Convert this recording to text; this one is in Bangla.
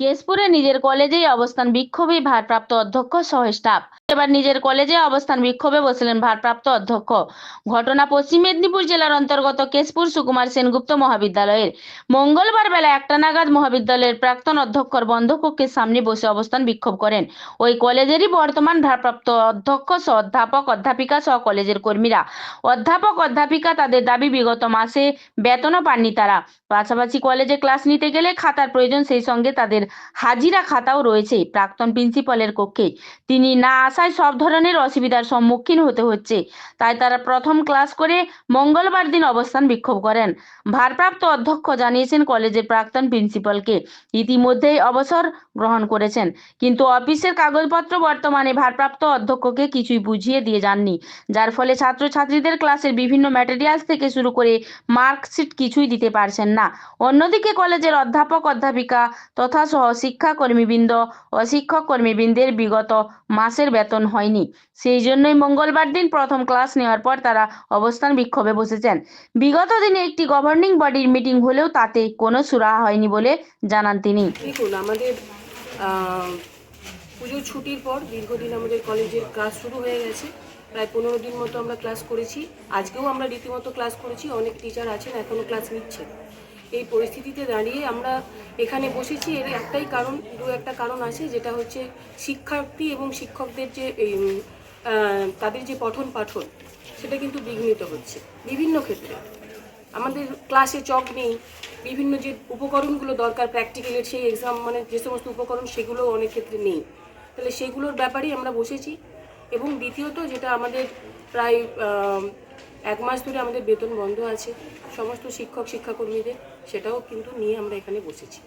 কেশপুরে নিজের কলেজেই অবস্থান বিক্ষোভে ভারপ্রাপ্ত অধ্যক্ষ সহ স্টাফ। এবার নিজের কলেজে অবস্থান বিক্ষোভে বসলেন ভারপ্রাপ্ত অধ্যক্ষ। ঘটনা পশ্চিম মেদিনীপুর জেলার অন্তর্গত কেশপুর সুকুমার সেনগুপ্ত মহাবিদ্যালয়ের। মঙ্গলবার বেলা একটা নাগাদ মহাবিদ্যালয়ের প্রাক্তন অধ্যক্ষর বন্ধ কক্ষের সামনে বসে অবস্থান বিক্ষোভ করেন। ওই কলেজেরই বর্তমান ভারপ্রাপ্ত অধ্যক্ষ সহ অধ্যাপক, অধ্যাপিকা সহ কলেজের কর্মীরা। অধ্যাপক, অধ্যাপিকা তাদের দাবি, বিগত মাসে বেতনও পাননি তারা। পাশাপাশি কলেজে ক্লাস নিতে গেলে খাতার প্রয়োজন সেই সঙ্গে তাদের হাজিরা খাতাও রয়েছে প্রাক্তন প্রিন্সিপালের কক্ষে। তিনি না আসায় সব ধরনের অসুবিধার সম্মুখীন হতে হচ্ছে। তাই তারা প্রথম ক্লাস করে মঙ্গলবার দিন অবস্থান বিক্ষোভ করেন। ভারপ্রাপ্ত অধ্যক্ষ জানিয়েছেন কলেজের প্রাক্তন প্রিন্সিপালকে। ইতিমধ্যেই অবসর গ্রহণ করেছেন। কিন্তু অফিসের কাগজপত্র বর্তমানে ভারপ্রাপ্ত অধ্যক্ষকে কিছুই বুঝিয়ে দিয়ে যাননি। যার ফলে ছাত্রছাত্রীদের ক্লাসের বিভিন্ন ম্যাটেরিয়ালস থেকে শুরু করে মার্কশিট কিছুই দিতে পারছেন না। অন্যদিকে কলেজের অধ্যাপক, অধ্যাপিকা তথা সহ শিক্ষাকর্মীবৃন্দ ও শিক্ষক কর্মীবৃন্দের বিগত মাসের বেতন হয়নি। সেই জন্যই মঙ্গলবার দিন প্রথম ক্লাস নেওয়ার পর তারা অবস্থান বিক্ষোভে বসেছেন। বিগত দিনে একটি গভর্নিং বডির মিটিং হলেও তাতে কোনো সুরাহা হয়নি বলে জানান তিনি। আমাদের পুজোর ছুটির পর দীর্ঘদিন আমাদের কলেজের ক্লাস শুরু হয়ে গেছে। প্রায় পনেরো দিন মতো আমরা ক্লাস করেছি। আজকেও আমরা রীতিমতো ক্লাস করেছি। অনেক টিচার আছেন এখনও ক্লাস নিচ্ছেন। এই পরিস্থিতিতে দাঁড়িয়ে আমরা এখানে বসেছি। এর একটাই কারণ, দু একটা কারণ আছে, যেটা হচ্ছে শিক্ষার্থী এবং শিক্ষকদের যে তাদের যে পঠন পাঠন, সেটা কিন্তু বিঘ্নিত হচ্ছে বিভিন্ন ক্ষেত্রে। আমাদের ক্লাসে চক নেই, বিভিন্ন যে উপকরণগুলো দরকার প্র্যাকটিক্যালের সেই এক্সাম মানে যে সমস্ত উপকরণ সেগুলো অনেক ক্ষেত্রে নেই। তাহলে সেগুলোর ব্যাপারেই আমরা বসেছি। এবং দ্বিতীয়ত যেটা আমাদের প্রায় এক মাস ধরে আমাদের বেতন বন্ধ আছে, সমস্ত শিক্ষক, শিক্ষাকর্মীদের, সেটাও কিন্তু নিয়ে আমরা এখানে বসেছি।